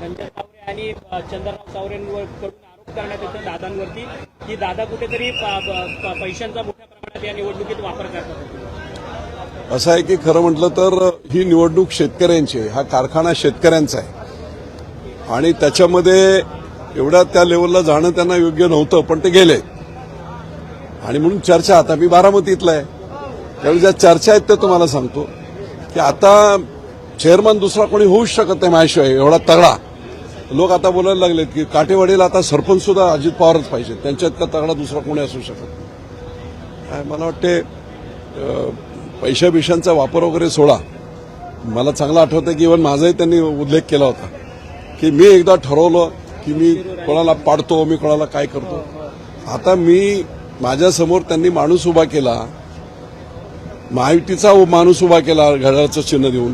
रंजन सावरे आणि चंद्रराव तावरेंकडून आरोप करण्यात येतो दादांवरती की दादा कुठेतरी पैशांचा मोठ्या प्रमाणात या निवडणुकीत वापर करतात. असं आहे की खरं म्हटलं तर ही निवडणूक शेतकऱ्यांची आहे हा कारखाना शेतकऱ्यांचा आहे. आणि त्याच्यामध्ये एवढ्या त्या लेवलला जाणं त्यांना योग्य नव्हतं पण ते गेले. आणि म्हणून चर्चा आता मी बारामतीतला आहे. त्यावेळी ज्या चर्चा आहेत त्या तुम्हाला सांगतो की आता चेअरमन दुसरा कोणी होऊच शकत नाही माझ्याशिवाय एवढा तगडा. लोक आता बोलायला लागलेत की काटेवाडीला आता सरपंच सुद्धा अजित पवारच पाहिजे त्यांच्यात का तगडा दुसरा कोणी असू शकत नाही. काय मला वाटते पैशा बिशांचा वापर वगैरे सोडा. मला चांगलं आठवतं की इव्हन माझाही त्यांनी उल्लेख केला होता की मी एकदा ठरवलं की मी कोणाला पाडतो मी कोणाला काय करतो. आता मी माझ्यासमोर त्यांनी माणूस उभा केला महायुतीचा माणूस उभा केला घड्याळचं चिन्ह देऊन.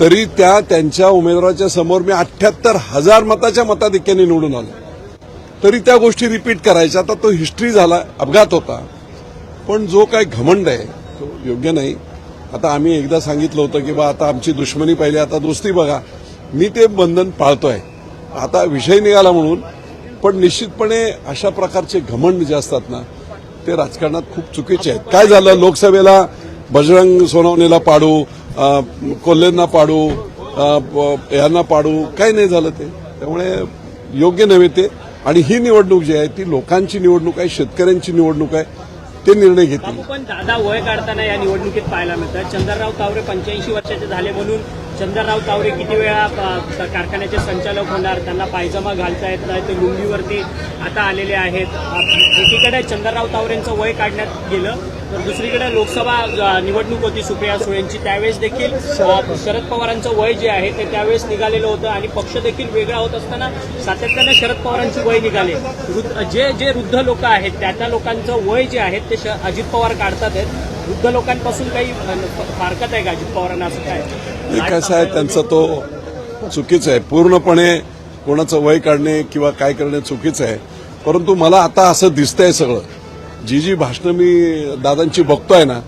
तरी त्या त्यांच्या उमेदवाराच्या समोर मी अठ्याहत्तर हजार मताच्या मताधिक्याने निवडून आलो. तरी त्या गोष्टी रिपीट करायच्या. आता तो हिस्ट्री झाला अपघात होता. पण जो काय घमंड आहे तो योग्य नाही. आता आम्ही एकदा सांगितलं होतं की बा आता आमची दुश्मनी पाहिली आता दोस्ती बघा. मी ते बंधन पाळतोय. आता विषय निघाला म्हणून. पण निश्चितपणे अशा प्रकारचे घमंड जे असतात ना ते राजकारणात खूप चुकीचे आहेत. काय झालं? लोकसभेला बजरंग सोनवणेला पाडू कोल्हेंना पाडू यांना पाडू काही नाही झालं ते. त्यामुळे योग्य नव्हे ते. आणि ही निवडणूक जी आहे ती लोकांची निवडणूक आहे शेतकऱ्यांची निवडणूक आहे ते निर्णय घेतील. पण दादा वय काढताना या निवडणुकीत पाहायला मिळतं. चंद्रराव तावरे पंच्याऐंशी वर्षाचे झाले म्हणून चंद्रराव तावरे किती वेळा कारखान्याचे संचालक होणार त्यांना पायजमा घालता येत नाही ते लुंगीवरती आता आलेले आहेत. एकीकडे चंद्रराव तावरेंचं वय काढण्यात गेलं तर दुसरीकडे लोकसभा निवडणूक होती सुप्रिया सुळेंची. त्यावेळेस देखील शरद पवारांचं वय जे आहे ते त्यावेळेस निघालेलं होतं आणि पक्ष देखील वेगळा होत असताना सातत्यानं शरद पवारांची वय निघाले. वृद्ध- जे जे वृद्ध लोक आहेत त्या त्या लोकांचं वय जे आहे ते श- अजित पवार काढतात. आहेत वृद्ध लोकांपासून काही फारकत आहे का अजित पवारांना असं काय? हे कसं आहे त्यांचा तो चुकीचं आहे. पूर्णपणे कोणाचं वय काढणे किंवा काय करणे चुकीचं आहे. परंतु मला आता असं दिसतंय सगळं. जी जी भाषणं मी दादांची बघतोय ना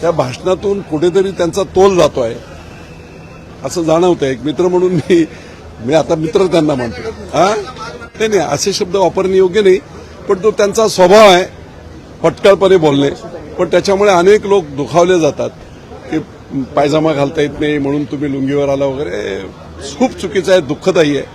त्या भाषणातून कुठेतरी त्यांचा तोल जातो आहे असं जाणवतंय. एक मित्र म्हणून मी मी आता मित्र त्यांना म्हणतो हा? नाही नाही असे शब्द वापरणे योग्य नाही पण तो त्यांचा स्वभाव आहे फटकळपणे बोलणे. पण त्याच्यामुळे अनेक लोक दुखावले जातात की पायजामा घालता येत नाही म्हणून तुम्ही लुंगीवर आला वगैरे. खूप चुकीचं आहे दुःखदायी आहे.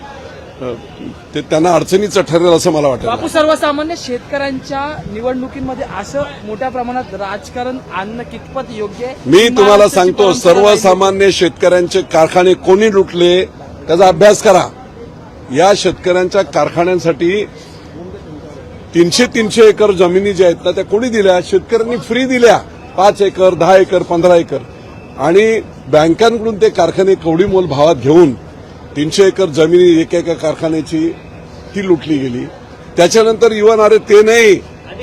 ते त्यांना अडचणीचं ठरेल असं मला वाटतं. बापू सर्वसामान्य शेतकऱ्यांच्या निवडणुकीमध्ये असं मोठ्या प्रमाणात राजकारण आणणं कितपत योग्य आहे? मी तुम्हाला सांगतो. सर्वसामान्य शेतकऱ्यांचे कारखाने कोणी लुटले त्याचा अभ्यास करा. या शेतकऱ्यांच्या कारखान्यांसाठी तीनशे तीनशे एकर जमिनी ज्या आहेत ना त्या कोणी दिल्या? शेतकऱ्यांनी फ्री दिल्या. पाच एकर दहा एकर पंधरा एकर. आणि बँकांकडून ते कारखाने कवडी मोल भावात घेऊन तीनशे एकर जमिनी एका एका कारखान्याची ती लुटली गेली. त्याच्यानंतर इव्हन अरे ते नाही.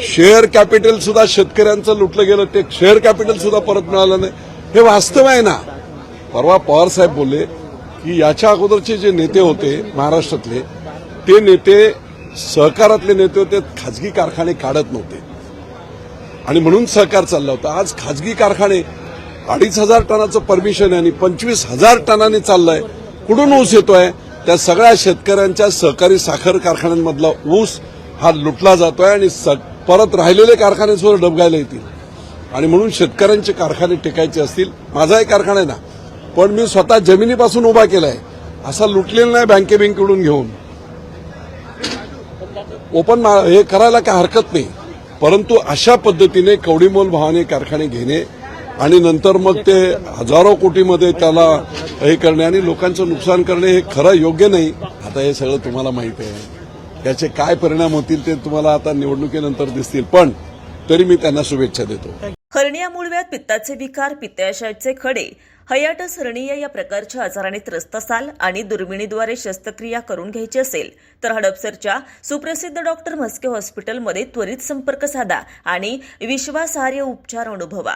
शेअर कॅपिटल सुद्धा शेतकऱ्यांचं लुटलं गेलं. ते शेअर कॅपिटल सुद्धा परत मिळालं नाही. हे वास्तव आहे ना? परवा पवार साहेब बोलले की याच्या अगोदरचे जे नेते होते महाराष्ट्रातले ते नेते सहकारातले नेते होते खाजगी कारखाने काढत नव्हते. आणि म्हणून सहकार चालला होता. आज खाजगी कारखाने अडीच हजार टनाचं परमिशन आहे आणि पंचवीस हजार टनाने चाललंय. कुठून ऊस येतोय? त्या सगळ्या शेतकऱ्यांच्या सहकारी साखर कारखान्यांमधला ऊस हा लुटला जातोय आणि परत राहिलेले कारखाने सुद्धा डबगायला येतील. आणि म्हणून शेतकऱ्यांचे कारखाने टिकायचे असतील. माझाही कारखाना आहे ना. पण मी स्वतः जमिनीपासून उभा केलाय. असा लुटलेला नाही बँके बँकेकडून घेऊन. ओपन मा- हे करायला काय हरकत नाही. परंतु अशा पद्धतीने कवडीमोल भावाने कारखाने घेणे आणि नंतर मग ते हजारो कोटीमध्ये त्याला हे करणे आणि लोकांचं नुकसान करणे हे खरं योग्य नाही. आता हे सगळं तुम्हाला माहिती आहे. त्याचे काय परिणाम होतील ते तुम्हाला आता निवडणुकीनंतर दिसतील. पण तरी मी त्यांना शुभेच्छा देतो. हर्निया मूळव्यात पित्ताचे विकार पित्ताशयाचे खडे हयाटस हर्निया या प्रकारच्या आजाराने त्रस्त असाल आणि दुर्बिणीद्वारे शस्त्रक्रिया करून घ्यायची असेल तर हडपसरच्या सुप्रसिद्ध डॉक्टर म्हस्के हॉस्पिटलमध्ये त्वरित संपर्क साधा आणि विश्वासार्ह उपचार अनुभवा.